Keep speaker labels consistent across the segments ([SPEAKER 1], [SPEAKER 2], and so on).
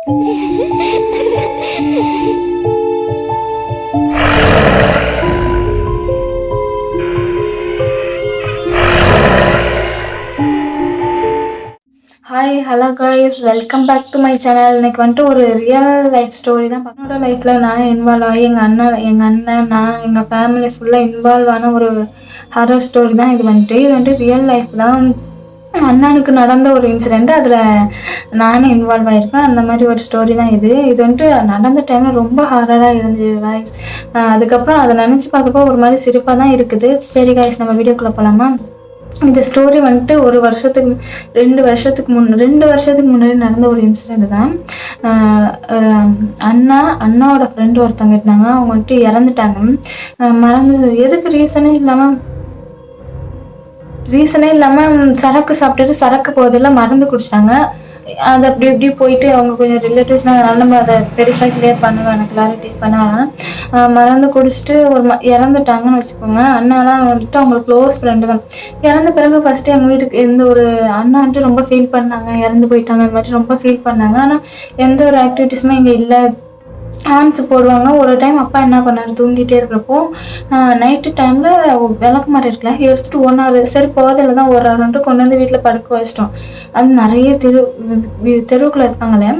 [SPEAKER 1] Hi hello guys welcome back to my channel இன்னைக்கு வந்துட்டு ஒரு ரியல் லைஃப் ஸ்டோரி தான் என்னோட லைஃப்பில் நான் இன்வால்வ் ஆகி எங்கள் அண்ணன் எங்கள் அண்ணன் நான் எங்கள் ஃபேமிலி ஃபுல்லாக இன்வால்வ் ஆன ஒரு ஹரர் ஸ்டோரி தான் இது வந்துட்டு. இது வந்துட்டு ரியல் லைஃப் தான். அண்ணனுக்கு நடந்த ஒரு இன்சிடெண்ட் அதில் நானும் இன்வால்வ் ஆகிருக்கேன் அந்த மாதிரி ஒரு ஸ்டோரி தான் இது. இது வந்துட்டு நடந்த டைமில் ரொம்ப ஹாரராக இருந்துச்சு காய்ஸ் அதுக்கப்புறம் அதை நினச்சி பார்க்குறப்போ ஒரு மாதிரி சிரிப்பாக தான் இருக்குது. சரி காய்ஸ் நம்ம வீடியோக்குள்ளே போகலாமா இந்த ஸ்டோரி வந்துட்டு ஒரு வருஷத்துக்கு ரெண்டு வருஷத்துக்கு முன் ரெண்டு வருஷத்துக்கு முன்னாடி நடந்த ஒரு இன்சிடெண்ட் தான். அண்ணா அண்ணாவோட ஃப்ரெண்டு ஒருத்தவங்க இருந்தாங்க. அவங்க வந்துட்டு இறந்துட்டாங்க. மறந்து எதுக்கு ரீசனே இல்லாமல் ரீசனே இல்லாமல் சரக்கு சாப்பிட்டுட்டு சரக்கு போகிறதெல்லாம் மருந்து குடிச்சிட்டாங்க. அது அப்படி இப்படி போயிட்டு அவங்க கொஞ்சம் ரிலேட்டிவ்ஸ்லாம் நம்ம அதை பெருசாக கிளியர் பண்ணுவேன் எனக்கு கிளாரிட்டி பண்ணாலும் மறந்து குடிச்சிட்டு ஒரு ம இறந்துட்டாங்கன்னு வச்சுக்கோங்க. அண்ணாலாம் வந்துட்டு அவங்களுக்கு க்ளோஸ் ஃப்ரெண்டு தான். இறந்த பிறகு ஃபஸ்ட்டு எங்கள் வீட்டுக்கு எந்த ஒரு அண்ணா வந்துட்டு ரொம்ப ஃபீல் பண்ணாங்க இறந்து போயிட்டாங்க இந்த மாதிரி ரொம்ப ஃபீல் பண்ணாங்க. ஆனால் எந்த ஒரு ஆக்டிவிட்டீஸுமே இங்கே இல்லை. டான்ஸ் போடுவாங்க. ஒரு டைம் அப்பா என்ன பண்ணாரு? தூங்கிட்டே இருக்கிறப்போ நைட்டு டைமில் விளக்கு மாதிரி இருக்குல்ல ஒன் ஒன்றாரு சரி போதில் தான் ஒரு ஆளுன்ட்டு கொண்டு வந்து வீட்டில் படுக்க வச்சிட்டோம். அது நிறைய தெரு தெருவுக்குள்ள இருப்பாங்களே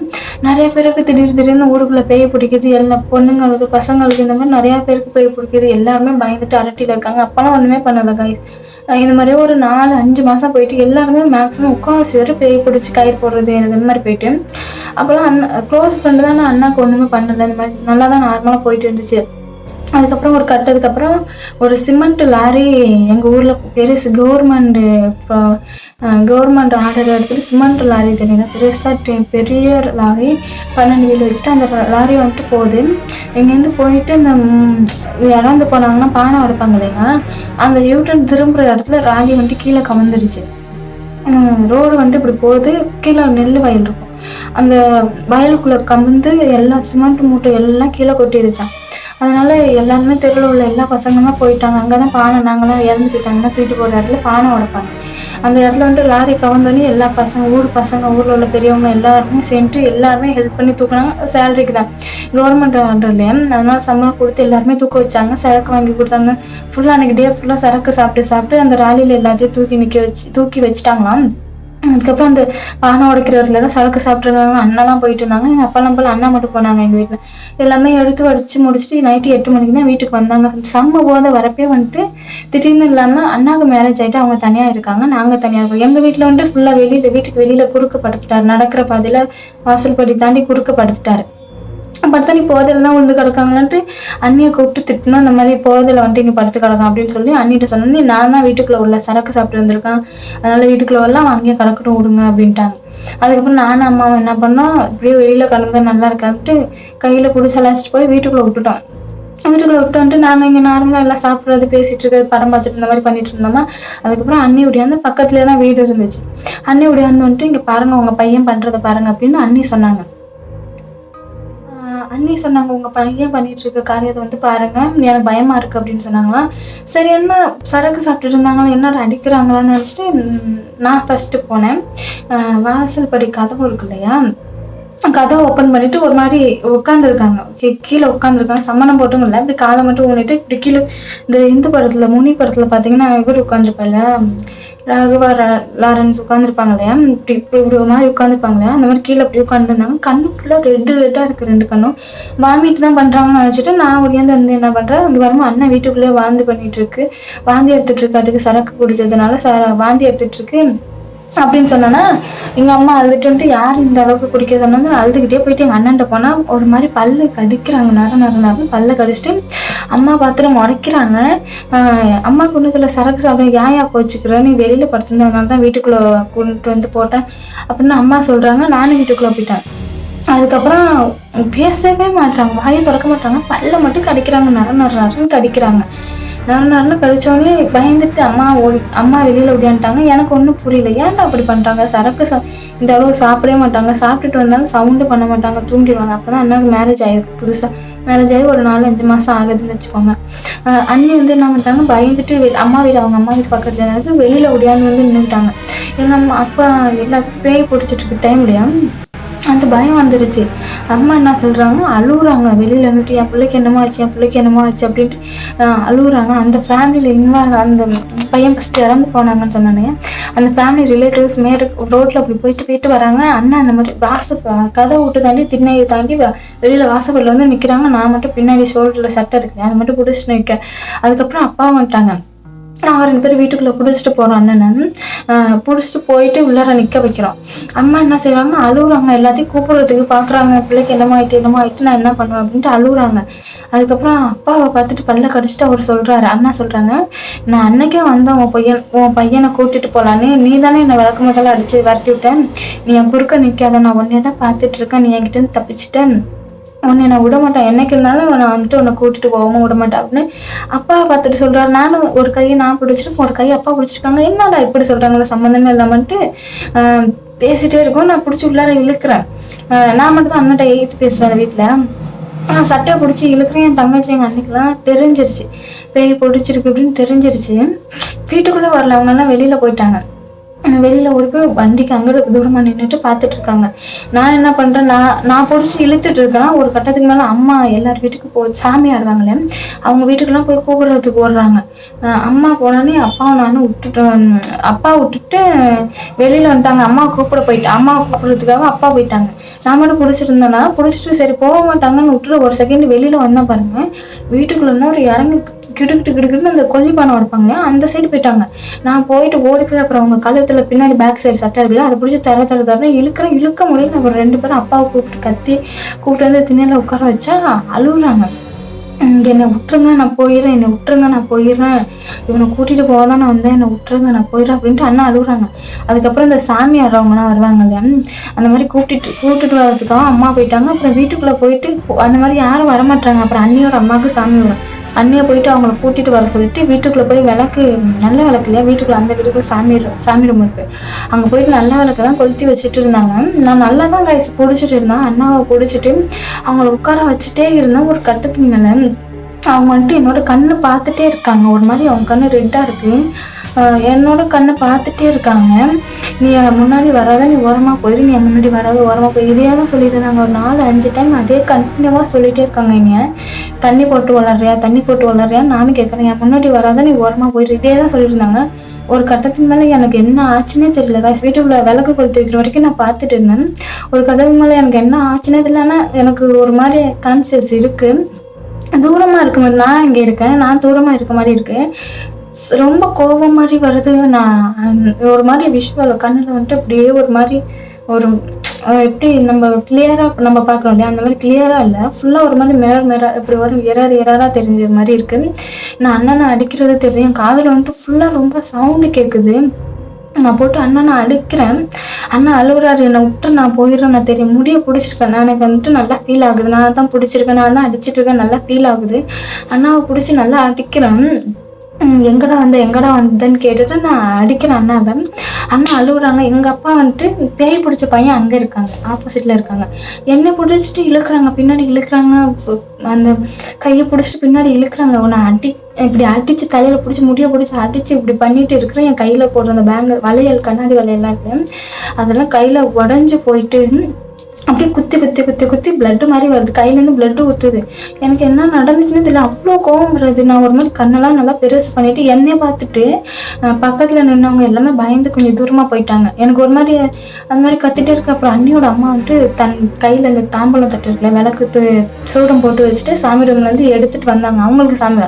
[SPEAKER 1] நிறைய பேருக்கு திடீர் திடீர்னு ஊருக்குள்ளே பேய் பிடிக்குது. எல்லா பொண்ணுங்களுக்கு பசங்களுக்கு இந்த மாதிரி நிறையா பேருக்கு பேய் பிடிக்குது. எல்லாருமே பயந்துட்டு அரட்டியில் இருக்காங்க. அப்போலாம் ஒன்றுமே பண்ணலை கைஸ் இந்த மாதிரி ஒரு நாலு அஞ்சு மாதம் போயிட்டு எல்லாருமே மேக்ஸிமம் உட்காந்து பேர் பேய் பிடிச்சி கயிறு போடுறது இந்த மாதிரி போயிட்டு. அப்போல்லாம் அண்ணா க்ளோஸ் ஃப்ரெண்டு தான் நான் அண்ணாக்கு ஒன்றுமே பண்ணலை. இந்த மாதிரி நல்லா தான் நார்மலாக போயிட்டு இருந்துச்சு. அதுக்கப்புறம் ஒரு கட்டதுக்கப்புறம் ஒரு சிமெண்ட் லாரி எங்கள் ஊரில் பெருசு கவர்மெண்ட்டு கவர்மெண்ட் ஆர்டர் எடுத்துகிட்டு சிமெண்ட் லாரி தெரியுங்க பெருசாக பெரிய லாரி பன்னெண்டு வீல் வச்சுட்டு அந்த லாரி வந்துட்டு போகுது. இங்கேருந்து போயிட்டு இந்த இறந்து போனாங்கன்னா பானை உடைப்பாங்க இல்லைங்க அந்த யூட்டன் திரும்புகிற இடத்துல லாரி வந்துட்டு கீழே கவர்ந்துருச்சு ரோடு வந்துட்டு இப்படி போகுது. கீழே நெல் வயல் இருக்கும். அந்த வயலுக்குள்ளே கவிழ்ந்து எல்லா சிமெண்ட் மூட்டை எல்லாம் கீழே கொட்டிடுச்சான் அதனால எல்லாருமே தெருவில் உள்ள எல்லா பசங்களுமே போயிட்டாங்க. அங்கே தான் பானை நாங்களாம் இறந்து போயிட்டாங்கன்னா தூக்கிட்டு போகிற இடத்துல பானை உடைப்பாங்க. அந்த இடத்துல வந்துட்டு லாரி கவர்ந்தோடனே எல்லா பசங்க ஊர் பசங்க ஊரில் உள்ள பெரியவங்க எல்லாருமே சேர்ந்துட்டு எல்லாருமே ஹெல்ப் பண்ணி தூக்குனாங்க. சேலரிக்கு தான். கவர்மெண்ட் இல்லையா? அதனால சம்பளம் கொடுத்து எல்லாருமே தூக்க வச்சாங்க. சரக்கு வாங்கி கொடுத்தாங்க. ஃபுல்லாக அன்றைக்கி டே ஃபுல்லாக சரக்கு சாப்பிட்டு சாப்பிட்டு அந்த ராலியில் எல்லாத்தையும் தூக்கி நிற்க வச்சு தூக்கி வச்சுட்டாங்களாம். அதுக்கப்புறம் அந்த பானை உடைக்கிற தான் சரக்கு சாப்பிட்ருந்தாங்க அண்ணெல்லாம் போயிட்டு இருந்தாங்க. எங்கள் அப்பாலாம் போல அண்ணா மட்டும் போனாங்க எங்கள் வீட்டில். எல்லாமே எடுத்து வடித்து முடிச்சுட்டு நைட்டு எட்டு மணிக்கு தான் வீட்டுக்கு வந்தாங்க. செம்ம போதை வரப்பே வந்துட்டு திடீர்னு இல்லாமல் அண்ணாவுக்கு மேரேஜ் ஆகிட்டு அவங்க தனியாக இருக்காங்க. நாங்கள் தனியாக இருக்கோம். எங்கள் வீட்டில் வந்துட்டு ஃபுல்லாக வெளியில் வீட்டுக்கு வெளியில் குறுக்கு படுத்துட்டார் நடக்கிற பாதையில் வாசல் படி தாண்டி குறுக்க படுத்துட்டாரு படுத்தா நீ போதையில தான் விழுந்து கிடக்காங்கன்ட்டு அண்ணியை கூப்பிட்டு திட்டணும் இந்த மாதிரி போதையில் வந்துட்டு இங்கே படுத்து கிடக்கும் அப்படின்னு சொல்லி அண்ணிட்ட சொன்னோன்னே நான் தான் வீட்டுக்குள்ளே உள்ள சரக்கு சாப்பிட்டு வந்திருக்கேன். அதனால வீட்டுக்குள்ளே வரலாம் அங்கேயே கிடக்கட்டும் விடுங்க அப்படின்ட்டாங்க. அதுக்கப்புறம் நானும் அம்மாவும் என்ன பண்ணோம் இப்படியே வெளியில் கிடந்தா நல்லா இருக்காதுட்டு கையில் பிடிச்சி அழைச்சிட்டு போய் வீட்டுக்குள்ளே விட்டுட்டோம். வீட்டுக்குள்ளே விட்டு வந்துட்டு நாங்கள் இங்கே நார்மலாக எல்லாம் சாப்பிட்றது பேசிட்டு இருக்கிறது படம் பார்த்துட்டு இந்த மாதிரி பண்ணிட்டு இருந்தோமா அதுக்கப்புறம் அண்ணி உடையாந்து பக்கத்துலேயே தான் வீடு இருந்துச்சு. அண்ணி உடையாந்து வந்துட்டு இங்கே பாருங்கள் உங்கள் பையன் பண்ணுறதை பாருங்க அப்படின்னு அண்ணி சொன்னாங்க. அண்ணி சொன்னாங்க உங்கள் பையன் பண்ணிட்டு இருக்க காரியத்தை வந்து பாருங்க. எனக்கு பயமா இருக்கு அப்படின்னு சொன்னாங்களாம் சரி என்ன சரக்கு சாப்பிட்டுட்டு இருந்தாங்களா? என்ன அடிக்கிறாங்களான்னு நினச்சிட்டு நான் ஃபஸ்ட்டு போனேன். வாசல் படி கதவு இருக்கு இல்லையா? கதை ஓப்பன் பண்ணிட்டு ஒரு மாதிரி உட்காந்துருக்காங்க கீழே உட்காந்துருக்காங்க சம்மணம் போட்டும் இல்லை. இப்படி காலை மட்டும் ஊனிட்டு இப்படி கீழே இந்த இந்து படத்துல முனி படத்துல பார்த்தீங்கன்னா இவர் உட்காந்துருப்பாங்க ராகவா ரா- லாரன்ஸ் உட்காந்துருப்பாங்க இல்லையா இப்படி இப்படி இப்படி ஒரு மாதிரி உட்காந்துருப்பாங்க இல்லையா அந்த மாதிரி கீழே அப்படி உட்காந்துருந்தாங்க கண்ணு ஃபுல்லாக ரெட்டு ரெட்டாக இருக்குது ரெண்டு கண்ணும். வாமிட்டு தான் பண்ணுறாங்கன்னு நினச்சிட்டு நான் ஒடியாந்து வந்து என்ன பண்ணுறேன் அங்கே வரமா அண்ணன் வீட்டுக்குள்ளேயே வாந்தி பண்ணிட்டு இருக்கு. வாந்தி எடுத்துட்டு அதுக்கு சரக்கு குடிச்சதுனால ச வாந்தி எடுத்துட்டு இருக்கு. அப்படின்னு சொன்னேன்னா எங்கள் அம்மா அழுதுட்டு வந்துட்டு யார் இந்த அளவுக்கு குடிக்க? சொன்னாங்க அழுதுகிட்டே போயிட்டு எங்கள் அண்ணன்ட்ட போனால் ஒரு மாதிரி பல்லு கடிக்கிறாங்க நர நர நர பல்ல கடிச்சிட்டு அம்மா பார்த்துட்டு முறைக்கிறாங்க. அம்மா குண்டத்தில் சரக்கு சாப்பிட ஏன் யா கோச்சிக்கிற நீ வெளியில் படுத்திருந்ததுனால தான் வீட்டுக்குள்ளே கொண்டுட்டு வந்து போட்டேன். அப்படின்னு அம்மா சொல்கிறாங்க நானும் வீட்டுக்குள்ளே போயிட்டேன். அதுக்கப்புறம் பேசவே மாட்டாங்க வாயை திறக்க மாட்டாங்க. பல்ல மட்டும் கடிக்கிறாங்க நர நர நரன்னு கடிக்கிறாங்க. நாலு நரன்னு கடிச்சோடனே பயந்துட்டு அம்மா ஓடி அம்மா வெளியில் ஓடியான்ட்டாங்க எனக்கு ஒன்றும் புரியல. ஏன்டா அப்படி பண்ணுறாங்க சரக்கு சா இந்த அளவு சாப்பிடவே மாட்டாங்க. சாப்பிட்டுட்டு வந்தாலும் சவுண்டு பண்ண மாட்டாங்க. தூங்கிடுவாங்க. அப்போ தான் அண்ணாவுக்கு மேரேஜ் ஆகிருக்கு புதுசாக மேரேஜ் ஆகி ஒரு நாலு அஞ்சு மாதம் ஆகுதுன்னு வச்சுக்கோங்க. அண்ணி வந்து என்ன பண்ணிட்டாங்க? பயந்துட்டு வெ- அம்மா வீடு அவங்க அம்மா வீடு பக்கத்தில் இருக்கு வெளியில் ஓடியாந்து வந்து நின்றுட்டாங்க எங்கள் அம்மா அப்பா எல்லாத்துக்கும் பேய் பிடிச்சிட்டு இருக்க டைம்லையா அந்த பயம் வந்துடுச்சு அம்மா என்ன சொல்கிறாங்க அழுகுறாங்க. வெளியில் வந்துட்டு என் பிள்ளைக்கு என்னமோ ஆச்சு என் பிள்ளைக்கு என்னமோ ஆச்சு அப்படின்ட்டு அழுகுறாங்க. அந்த ஃபேமிலியில் இன்வால்வ் அந்த பையன் ஃபஸ்ட்டு இறந்து போனாங்கன்னு சொன்னானே அந்த ஃபேமிலி ரிலேட்டிவ்ஸ் மேலே ரோட்டில் அப்படி போயிட்டு போயிட்டு வராங்க. அண்ணா அந்த மாதிரி வாச கதை விட்டு தாண்டி திண்ணையை தாண்டி வெளியில் வெளியில வாசப்படியில் வந்து நிற்கிறாங்க நான் மட்டும் பின்னாடி ஷோல்டரில் சட்டை இருக்கேன் அதை மட்டும் பிடிச்சிட்டு நிற்கேன் அதுக்கப்புறம் அப்பா வந்துட்டாங்க. நாங்கள் ரெண்டு பேரும் வீட்டுக்குள்ளே பிடிச்சிட்டு போகிறோம் அண்ணனை பிடிச்சிட்டு போயிட்டு உள்ளார நிற்க வைக்கிறோம். அம்மா என்ன செய்வாங்க அழுகுறாங்க எல்லாத்தையும் கூப்பிடுறதுக்கு பார்க்குறாங்க பிள்ளைக்கு என்னமோ ஆயிட்டு என்னமோ ஆயிட்டு நான் என்ன பண்ணுவேன் அப்படின்ட்டு அழுகுறாங்க அதுக்கப்புறம் அப்பாவை பார்த்துட்டு பல்ல கடிச்சிட்டு அவர் சொல்கிறாரு அண்ணா சொல்கிறாங்க நான் அன்னைக்கே வந்தேன். உன் பையன் உன் பையனை கூட்டிட்டு போகலான்னு நீ தானே என்னை விளக்கு முதல்ல அடித்து விரட்டி விட்டேன் நீ என் குறுக்க நிற்காத நான் உன்னையே தான் பார்த்துட்ருக்கேன் நீ என்கிட்ட தப்பிச்சிட்டேன் உன்னை நான் விட மாட்டேன் என்னைக்கு இருந்தாலும் நான் வந்துட்டு உன்னை கூட்டிட்டு போகாம விடமாட்டேன் அப்படின்னு அப்பா பார்த்துட்டு சொல்றாரு. நானும் ஒரு கையை நான் பிடிச்சிட்டு ஒரு கையை அப்பா பிடிச்சிருக்காங்க. என்னடா இப்படி சொல்கிறாங்களா சம்மந்தமே இல்லாமன்ட்டு பேசிகிட்டே பேசிட்டே இருக்கோம். நான் பிடிச்சி உள்ளார இழுக்கிறேன். நான் மட்டும் தான் அண்ணன்ட்ட எய்த்து பேசுவேன் வீட்டில் நான் சட்டையை பிடிச்சி இழுக்கிறேன். என் தங்கச்சி எங்கள் அன்னைக்கெல்லாம் தெரிஞ்சிருச்சு. பேய் பிடிச்சிருக்கு அப்படின்னு தெரிஞ்சிருச்சு. வீட்டுக்குள்ளே வரல. அவங்க வெளியில் போயிட்டாங்க. வெளியில் ஓடி போய் வண்டிக்கு அங்கே தூரமாக நின்றுட்டு பார்த்துட்டு இருக்காங்க. நான் என்ன பண்ணுறேன் நான் நான் பிடிச்சி இழுத்துட்டு இருக்கேன். ஒரு கட்டத்துக்கு மேலே அம்மா எல்லார் வீட்டுக்கு போ சாமி ஆடுவாங்களே அவங்க வீட்டுக்கெல்லாம் போய் கூப்பிடுறதுக்கு ஓடுறாங்க. அம்மா போனோடனே அப்பாவும் நானும் விட்டுட்டு அப்பா விட்டுட்டு வெளியில் வந்துட்டாங்க. அம்மா கூப்பிட போயிட்டு அம்மா கூப்பிடுறதுக்காக அப்பா போயிட்டாங்க. நான் மட்டும் பிடிச்சிருந்தேன்னா பிடிச்சிட்டு சரி போக மாட்டாங்கன்னு விட்டுட்டு ஒரு செகண்ட் வெளியில் வந்தேன் பாருங்க. வீட்டுக்குள்ள இன்னொரு இறங்கி கிடுக்கிட்டு கிடுக்கிட்டு அந்த கொல்லிப்பானம் பானை இல்லையா, அந்த சைடு போயிட்டாங்க. நான் போயிட்டு ஓடி போய் அப்புறம் அவங்க பக்கத்தில் பின்னாடி பேக் சைடு சட்டை இருக்குல்ல அதை பிடிச்சி தர தர தர இழுக்கிற இழுக்க முடியல நம்ம ரெண்டு பேரும் அப்பாவை கூப்பிட்டு கத்தி கூப்பிட்டு வந்து திண்ணையில் உட்கார வச்சா அழுகுறாங்க என்னை விட்டுருங்க நான் போயிடுறேன் என்னை விட்டுருங்க நான் போயிடுறேன். இவனை கூட்டிட்டு போக தான் நான் வந்தேன் என்னை விட்டுருங்க நான் போயிடுறேன் அப்படின்ட்டு அண்ணா அழுகுறாங்க. அதுக்கப்புறம் இந்த சாமி ஆடுறவங்கலாம் வருவாங்க இல்லையா? அந்த மாதிரி கூப்பிட்டு கூட்டிட்டு வர்றதுக்காக அம்மா போயிட்டாங்க. அப்புறம் வீட்டுக்குள்ள போயிட்டு அந்த மாதிரி யாரும் வரமாட்டாங்க. அப்புறம் அண்ணியோட அம்மாவுக்கு சாமி வரும். அண்ணியை போயிட்டு அவங்கள கூட்டிட்டு வர சொல்லிட்டு வீட்டுக்குள்ள போய் விளக்கு நல்ல விளக்கு இல்லையா? வீட்டுக்குள்ள அந்த வீட்டுக்குள்ள சாமி சாமி ரூம் இருக்கு. அங்க போயிட்டு நல்ல விளக்கு தான் கொளுத்தி வச்சுட்டு இருந்தாங்க. நான் நல்லா தான் கைஸ் பிடிச்சிட்டு இருந்தேன். அண்ணாவை பிடிச்சிட்டு அவங்கள உட்கார வச்சுட்டே இருந்தேன். ஒரு கட்டத்துக்கு மேலே. அவங்க வந்துட்டு என்னோட கண்ணை பார்த்துட்டே இருக்காங்க. ஒரு மாதிரி அவங்க கண்ணு ரெட்டாக இருக்குது என்னோட கண்ணை பார்த்துட்டே இருக்காங்க. நீ முன்னாடி வராத நீ ஓரமா போயிரு. நீ முன்னாடி வராத உரமாக போய் இதே தான் சொல்லிட்டு இருந்தாங்க. ஒரு நாலு அஞ்சு டைம் அதே கண்டினியூவாக சொல்லிகிட்டே இருக்காங்க என்னைய. தண்ணி போட்டு வளர்றியா தண்ணி போட்டு வளர்றியா நானும் கேட்குறேன் என் முன்னாடி வராத நீ உரமாக போயிரு. இதே தான் சொல்லியிருந்தாங்க ஒரு கட்டத்துக்கு மேலே எனக்கு என்ன ஆச்சுன்னே தெரியல. காசு வீட்டுக்குள்ள விளக்கு கொடுத்து வைக்கிற வரைக்கும் நான் பார்த்துட்டு இருந்தேன். ஒரு கட்டத்துக்கு மேலே எனக்கு என்ன ஆச்சுன்னே தெரியல ஆனால் எனக்கு ஒரு மாதிரி கான்சியஸ் இருக்குது தூரமாக இருக்க மாதிரி நான் இங்கே இருக்கேன். நான் தூரமாக இருக்க மாதிரி இருக்கேன் ஸ்- ரொம்ப கோபம் மாதிரி வருது. நான் ஒரு மாதிரி விஷுவல் கண்ணில் வந்துட்டு அப்படியே ஒரு மாதிரி ஒரு எப்படி நம்ம கிளியராக நம்ம பார்க்குறோம் இல்லையா? அந்த மாதிரி கிளியராக இல்லை. ஃபுல்லாக ஒரு மாதிரி மிரர் மிரர் இப்படி வரும் எரர் எரராக தெரிஞ்ச மாதிரி இருக்குது நான் அண்ணனை அடிக்கிறது தெரியுது. என் காதில் வந்துட்டு ஃபுல்லாக ரொம்ப சவுண்டு கேட்குது நான் போட்டு அண்ணனை அடிக்கிறேன். அண்ணா அழுகுறாரு என்னை விட்டு நான் போயிடுறேன் நான் தெரியும். முடிய பிடிச்சிருக்கேன். நான் எனக்கு வந்துட்டு நல்லா ஃபீல் ஆகுது. நான் தான் பிடிச்சிருக்கேன். நான் தான் அடிச்சிட்டு இருக்கேன். நல்லா ஃபீல் ஆகுது. அண்ணாவை பிடிச்சி நல்லா அடிக்கிறேன். எங்கடா வந்த எங்கடா வந்தேன்னு கேட்டுட்டு நான் அடிக்கிறேன் அண்ணாவை அண்ணா அழுகுறாங்க எங்கள் அப்பா வந்துட்டு பேய் பிடிச்ச பையன் அங்கே இருக்காங்க. ஆப்போசிட்டில் இருக்காங்க. என்னை பிடிச்சிட்டு இழுக்கிறாங்க. பின்னாடி இழுக்கிறாங்க. அந்த கையை பிடிச்சிட்டு பின்னாடி இழுக்கிறாங்க. உன்னை அடி இப்படி அடிச்சு தலையில் பிடிச்சி முடிய பிடிச்சி அடித்து இப்படி பண்ணிட்டு இருக்கிறேன். என் கையில் போடுற அந்த பேங்கல் வளையல் கண்ணாடி வளையல்லாம் இருக்கு. அதெல்லாம் கையில் உடஞ்சி போயிட்டு அப்படியே குத்தி குத்தி குத்தி குத்தி பிளட்டு மாதிரி வருது. கையிலேருந்து பிளட்டு ஊத்துது. எனக்கு என்ன நடந்துச்சுன்னு தெரியல. அவ்வளோ கோவம் வருது. நான் ஒரு மாதிரி கண்ணெல்லாம் நல்லா பெருசு பண்ணிட்டு என்னை பார்த்துட்டு பக்கத்தில் நின்றவங்க எல்லாமே பயந்து கொஞ்சம் தூரமாக போயிட்டாங்க. எனக்கு ஒரு மாதிரி அந்த மாதிரி கத்திட்டே இருக்க அப்புறம் அண்ணியோட அம்மா வந்துட்டு தன் கையில் இந்த தாம்பலம் தட்டு இருக்குல்ல விளக்கு சூடம் போட்டு வச்சுட்டு சாமி ரூம்லேருந்து எடுத்துகிட்டு வந்தாங்க. அவங்களுக்கு சாமி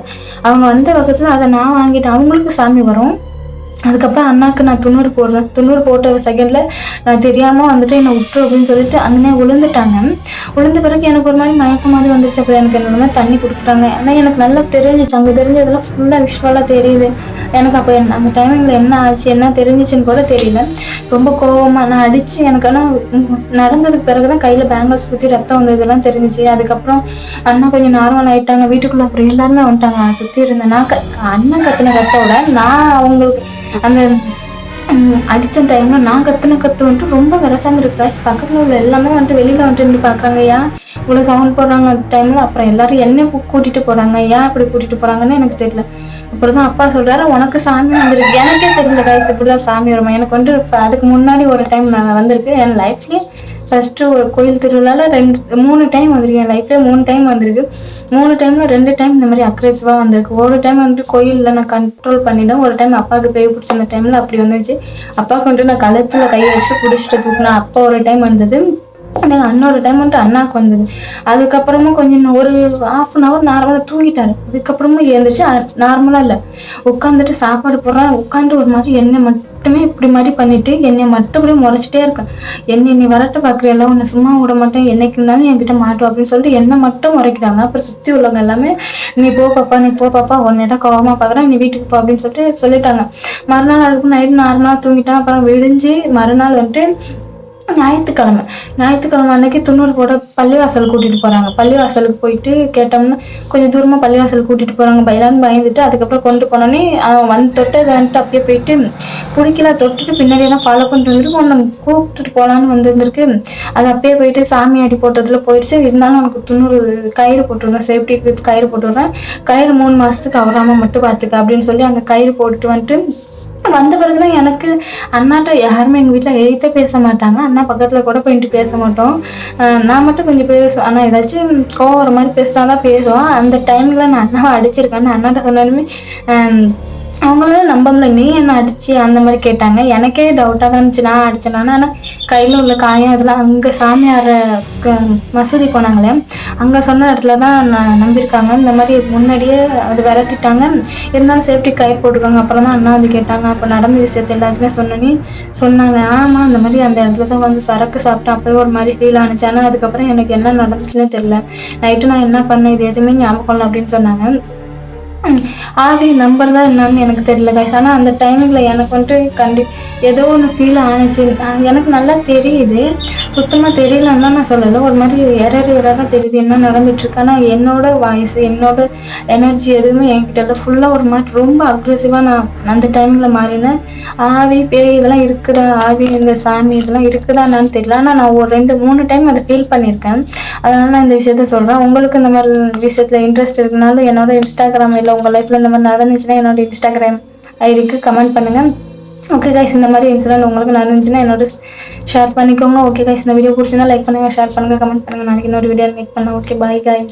[SPEAKER 1] அவங்க வந்த பக்கத்தில் அதை நான் வாங்கிட்டேன். அவங்களுக்கு சாமி வரும். அதுக்கப்புறம் அண்ணாக்கு நான் துண்ணூறு போடுறேன் துண்ணூறு போட்ட செகண்டில் நான் தெரியாமல் வந்துட்டு என்னை விட்டுரு அப்படின்னு சொல்லிட்டு அங்கனே விழுந்துட்டாங்க விழுந்த பிறகு எனக்கு ஒரு மாதிரி மயக்க மாதிரி வந்துருச்சு. அப்புறம் எனக்கு என்னோட தண்ணி கொடுக்குறாங்க ஆனால் எனக்கு நல்லா தெரிஞ்சிச்சு. அங்கே தெரிஞ்சதெல்லாம் ஃபுல்லாக விஷுவலாக தெரியுது. எனக்கு அப்போ என் அந்த டைமிங்கில் என்ன ஆச்சு என்ன தெரிஞ்சிச்சுன்னு கூட தெரியல. ரொம்ப கோபமாக நான் அடித்து எனக்கு ஆனால் நடந்ததுக்கு பிறகு தான் கையில் பேங்கிள்ஸ் குத்தி ரத்தம் வந்ததெல்லாம் தெரிஞ்சிச்சு. அதுக்கப்புறம் அண்ணா கொஞ்சம் நார்மல் ஆகிட்டாங்க வீட்டுக்குள்ளே அப்புறம் எல்லாருமே வந்துட்டாங்க. சுற்றி இருந்தேன் நான் க- அண்ணன் கத்தின கத்த நான் அவங்களுக்கு அந்த அடித்த டைமில் நான் கத்துன கற்று வந்துட்டு ரொம்ப விரசாங்க இருக்கு பக்கத்தில் உள்ள எல்லாமே வந்துட்டு வெளியில் வந்துட்டு நின்று பார்க்குறாங்க ஏன் இவ்வளோ சவுண்ட் போடுறாங்க அந்த டைமில் அப்புறம் எல்லாரும் என்ன கூட்டிகிட்டு போகிறாங்க ஏன் அப்படி கூட்டிகிட்டு போகிறாங்கன்னு எனக்கு தெரியல. அப்புறம் தான் அப்பா சொல்கிறாரு உனக்கு சாமி வந்துருக்கு. எனக்கே தெரியல காய்ஸ் இப்படி தான் சாமி வருமா? எனக்கு வந்துட்டு அதுக்கு முன்னாடி ஒரு டைம் நான் வந்திருக்கு. என் லைஃப்லேயே ஃபஸ்ட்டு ஒரு கோயில் திருவிழாவில் ரெண்டு மூணு டைம் வந்திருக்கு. என் லைஃப்லேயே மூணு டைம் வந்திருக்கு. மூணு டைமில் ரெண்டு டைம் இந்த மாதிரி அக்ரெசிவாக வந்திருக்கு. ஒரு டைம் வந்துட்டு கோயிலில் நான் கண்ட்ரோல் பண்ணிவிடும் ஒரு டைம் அப்பாவுக்கு பேய் பிடிச்ச அந்த டைமில் அப்படி வந்துச்சு. அப்பா கொண்டு நான் கழுத்தில் கையை வச்சு பிடிச்சிட்டு தூக்கினேன் அப்பா ஒரு டைம் வந்தது. எனக்கு இன்னொரு டைம் வந்துட்டு அண்ணாவுக்கு வந்தது. அதுக்கப்புறமும் கொஞ்சம் ஒரு ஆஃப் அன் ஹவர் நார்மலாக தூங்கிட்டாரு. அதுக்கப்புறமும் எழுந்திரிச்சு நார்மலாக இல்லை. உட்காந்துட்டு சாப்பாடு போடுறேன். உட்காந்து ஒரு மாதிரி எண்ணெய் மட்டும் மட்டுமே இப்படி மாதிரி பண்ணிட்டு என்னை மட்டும் முறைச்சிட்டே இருக்கேன் என்னை நீ வரட்ட பார்க்குறியெல்லாம் உன்னை சும்மா விட மாட்டேன். என்னைக்கு இருந்தாலும் என்கிட்ட மாட்டோம் அப்படின்னு சொல்லிட்டு என்னை மட்டும் முறைக்கிறாங்க. அப்புறம் சுற்றி உள்ளவங்க எல்லாமே நீ போ பாப்பா நீ போ பாப்பா உன்னை தான் கோவமாக பார்க்குறேன் நீ வீட்டுக்கு போ அப்படின்னு சொல்லிட்டு சொல்லிட்டாங்க. மறுநாள் அதுக்கு நைட்டு நார்மலாக தூங்கிட்டேன். அப்புறம் விடிஞ்சு மறுநாள் வந்துட்டு ஞாயிற்றுக்கிழமை. ஞாயிற்றுக்கிழமை அன்னைக்கு துண்ணூறு போட பள்ளிவாசல் கூட்டிகிட்டு போகிறாங்க பள்ளிவாசலுக்கு போயிட்டு கேட்டோம்னா கொஞ்சம் தூரமாக பள்ளிவாசல் கூட்டிகிட்டு போகிறாங்க பயலான்னு பயந்துட்டு அதுக்கப்புறம் கொண்டு போனோன்னே அவன் வந்து தொட்டு அதை வந்துட்டு அப்படியே போயிட்டு பிடிக்கல தொட்டுட்டு பின்னாடி எல்லாம் ஃபாலோ பண்ணிட்டு வந்துருக்கு உன்னை கூப்பிட்டுட்டு போகலான்னு வந்துருந்துருக்கு. அது அப்படியே போயிட்டு சாமி அடி போட்டதில் போயிடுச்சு. இருந்தாலும் உனக்கு துண்ணூறு கயிறு போட்டுடுறேன். சேஃப்டிக்கு கயிறு போட்டுடுறேன். கயிறு மூணு மாதத்துக்கு அவராமல் மட்டும் பார்த்துக்க அப்படின்னு சொல்லி அங்கே கயிறு போட்டுட்டு வந்துட்டு வந்த பிறகுதான் எனக்கு அண்ணாட்ட யாருமே எங்கள் வீட்டில் எழுத்தே பேச மாட்டாங்க. அண்ணா பக்கத்தில் கூட போயிட்டு பேச மாட்டோம். நான் மட்டும் கொஞ்சம் பேசுவேன். ஆனால் ஏதாச்சும் கோவம் வர மாதிரி பேசினா தான் பேசுவோம். அந்த டைமில் நான் அண்ணாவை அடிச்சிருக்கேன்னு அண்ணாட்ட சொன்னாலுமே அவங்களும் நம்பல நீ என்ன அடிச்சு அந்த மாதிரி கேட்டாங்க? எனக்கே டவுட்டாக தான் இருந்துச்சு. நான் அடிச்சேன். ஆனால் கையில் உள்ள காயம் அதெல்லாம் அங்கே சாமியார் மசூதி போனாங்களே அங்கே சொன்ன இடத்துல தான் நான் நம்பியிருக்காங்க. இந்த மாதிரி முன்னாடியே அது விரட்டிட்டாங்க. இருந்தாலும் சேஃப்டி கை போட்டுருக்காங்க அப்புறம் தான் அண்ணா வந்து கேட்டாங்க. அப்போ நடந்த விஷயத்தை எல்லாத்தையுமே சொன்னோன்னே சொன்னாங்க. ஆமாம் அந்த மாதிரி அந்த இடத்துல தான் வந்து சரக்கு சாப்பிட்டேன். அப்போயே ஒரு மாதிரி ஃபீல் ஆனிச்சு. ஆனால் அதுக்கப்புறம் எனக்கு என்ன நடந்துச்சுன்னே தெரில நைட்டு நான் என்ன பண்ணேன்? இது எதுவுமே ஞாபகம் இல்லை அப்படின்னு சொன்னாங்க. ஆவி நம்பர் தான் என்னன்னு எனக்கு தெரியல கைஸ் ஆனால் அந்த டைமிங்கில் எனக்கு வந்துட்டு கண்டி ஏதோ ஒன்று ஃபீல் ஆனிச்சு எனக்கு நல்லா தெரியுது. சுத்தமாக தெரியலன்னு தான் நான் சொல்லலை. ஒரு மாதிரி எரர் எரராக தெரியுது என்ன நடந்துட்டுருக்கு ஆனால் என்னோட வாய்ஸ் என்னோட எனர்ஜி எதுவுமே என்கிட்ட இல்லை. ஃபுல்லாக ஒரு மாதிரி ரொம்ப அக்ரெசிவாக நான் அந்த டைமில் மாறினேன். ஆவி பேய் இதெல்லாம் இருக்குதா? ஆவி இந்த சாமி இதெல்லாம் இருக்குதா என்னன்னு தெரியல. ஆனால் நான் ஒரு ரெண்டு மூணு டைம் அதை ஃபீல் பண்ணியிருக்கேன். அதனால் நான் இந்த விஷயத்த சொல்கிறேன் உங்களுக்கு இந்த மாதிரி விஷயத்தில் இன்ட்ரெஸ்ட் இருக்குனாலும் என்னோட இன்ஸ்டாகிராம் இல்லை உங்கள் லைஃப்பில் இந்த மாதிரி நடந்துச்சுன்னா என்னோட இன்ஸ்டாகிராம் ஐடிக்கு கமெண்ட் பண்ணுங்கள் ஓகே கைஸ் இந்த மாதிரி இன்சிடென்ட் உங்களுக்கு நடந்துச்சுன்னா என்னோட ஷேர் பண்ணிக்கோங்க. ஓகே கைஸ் இந்த வீடியோ பிடிச்சிருந்தா லைக் பண்ணுங்கள் ஷேர் பண்ணுங்கள் கமெண்ட் பண்ணுங்கள் நாளைக்கு இன்னொரு வீடியோ மேக் பண்ணேன் ஓகே பாய் காய்